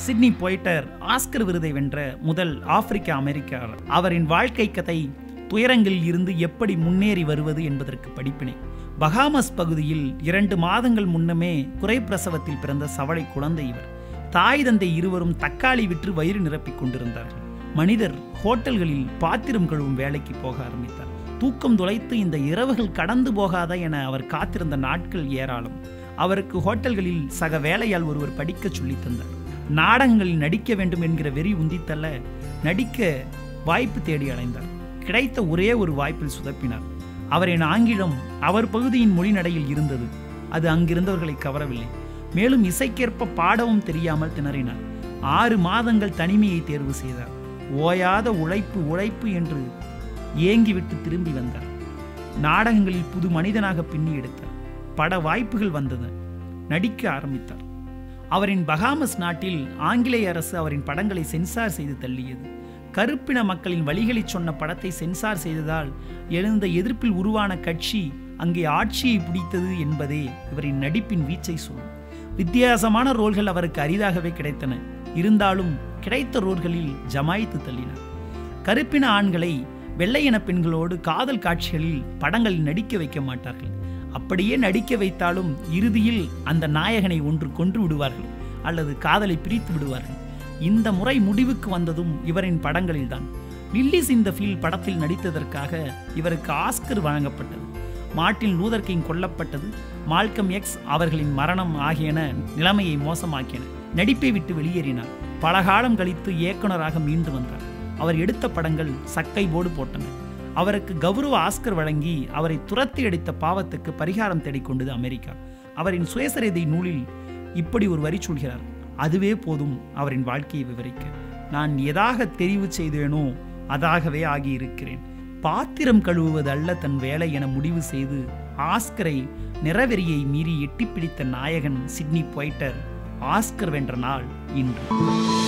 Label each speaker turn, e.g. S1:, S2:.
S1: Sydney பொய்டர் Oscar விருதை வென்ற முதல் ஆப்பிரிக்க அமெரிக்கார். அவரின் வாழ்க்கை கதை துயரங்களில் இருந்து எப்படி முன்னேறி வருவது என்பதற்கு படிப்பினை. பகாமஸ் பகுதியில் இரண்டு மாதங்கள் முன்னமே குறைப்பிரசவத்தில் பிறந்த சவளை குழந்தை இவர். தாய் தந்தை இருவரும் தக்காளி விற்று வயிறு நிரப்பிக் கொண்டிருந்தார்கள். மனிதர் ஹோட்டல்களில் பாத்திரம் கழுவும் வேலைக்கு போக ஆரம்பித்தார். தூக்கம் துளைத்து இந்த இரவுகள் கடந்து போகாதா என அவர் காத்திருந்த நாட்கள் ஏராளம். அவருக்கு ஹோட்டல்களில் சக வேலையால் ஒருவர் படிக்க சொல்லித் தந்தார். நாடகங்களில் நடிக்க வேண்டும் என்கிற வெறி உந்தித்தள்ள நடிக்க வாய்ப்பு தேடி அலைந்தார். கிடைத்த ஒரே ஒரு வாய்ப்பில் சுதப்பினார். அவரின் ஆங்கிலம் அவர் பகுதியின் மொழி நடையில் இருந்தது. அது அங்கிருந்தவர்களை கவரவில்லை. மேலும் இசைக்கேற்ப பாடவும் தெரியாமல் திணறினார். ஆறு மாதங்கள் தனிமையை தேர்வு செய்தார். ஓயாத உழைப்பு உழைப்பு என்று ஏங்கிவிட்டு திரும்பி வந்தார். நாடகங்களில் புது மனிதனாக பின்னி எடுத்தார். பட வாய்ப்புகள் வந்தது நடிக்க ஆரம்பித்தார். அவரின் பகாமஸ் நாட்டில் ஆங்கிலேய அரசு அவரின் படங்களை சென்சார் செய்து தள்ளியது. கருப்பின மக்களின் வழிகளை சொன்ன படத்தை சென்சார் செய்ததால் எழுந்த எதிர்ப்பில் உருவான கட்சி அங்கே ஆட்சியை பிடித்தது என்பதே இவரின் நடிப்பின் வீச்சை சொல்லும். வித்தியாசமான ரோல்கள் அவருக்கு அரிதாகவே கிடைத்தன. இருந்தாலும் கிடைத்த ரோல்களில் ஜமாய்த்து தள்ளினார். கருப்பின ஆண்களை வெள்ளையின பெண்களோடு காதல் காட்சிகளில் படங்களில் நடிக்க வைக்க மாட்டார்கள். அப்படியே நடிக்க வைத்தாலும் இறுதியில் அந்த நாயகனை ஒன்று கொன்று விடுவார்கள் அல்லது காதலை பிரித்து விடுவார்கள். இந்த முறை முடிவுக்கு வந்ததும் இவரின் படங்களில்தான். லில்லிஸ் இந்த ஃபீல் படத்தில் நடித்ததற்காக இவருக்கு ஆஸ்கர் வழங்கப்பட்டது. மார்ட்டின் லூதர் கிங் கொல்லப்பட்டது. மால்கம் எக்ஸ் அவர்களின் மரணம் ஆகியன நிலைமையை மோசமாக்கின. நடிப்பை விட்டு வெளியேறினார். பல காலம் கழித்து இயக்குனராக மீண்டு வந்தார். அவர் எடுத்த படங்கள் சக்கை போடு போட்டன. அவருக்கு கௌரவ ஆஸ்கர் வழங்கி அவரை துரத்தி அடித்த பாவத்துக்கு பரிகாரம் தேடிக்கொண்டது அமெரிக்கா. அவரின் சுயசரிதை நூலில் இப்படி ஒரு வரி சொல்கிறார். அதுவே போதும் அவரின் வாழ்க்கையை விவரிக்க. நான் எதாக தெரிவு செய்தேனோ அதாகவே ஆகியிருக்கிறேன். பாத்திரம் கழுவுவது அல்ல தன் வேலை என முடிவு செய்து ஆஸ்கரை நிறவெறியை மீறி எட்டிப்பிடித்த நாயகன் சிட்னி பொய்டர் ஆஸ்கர் வென்ற நாள் இன்று.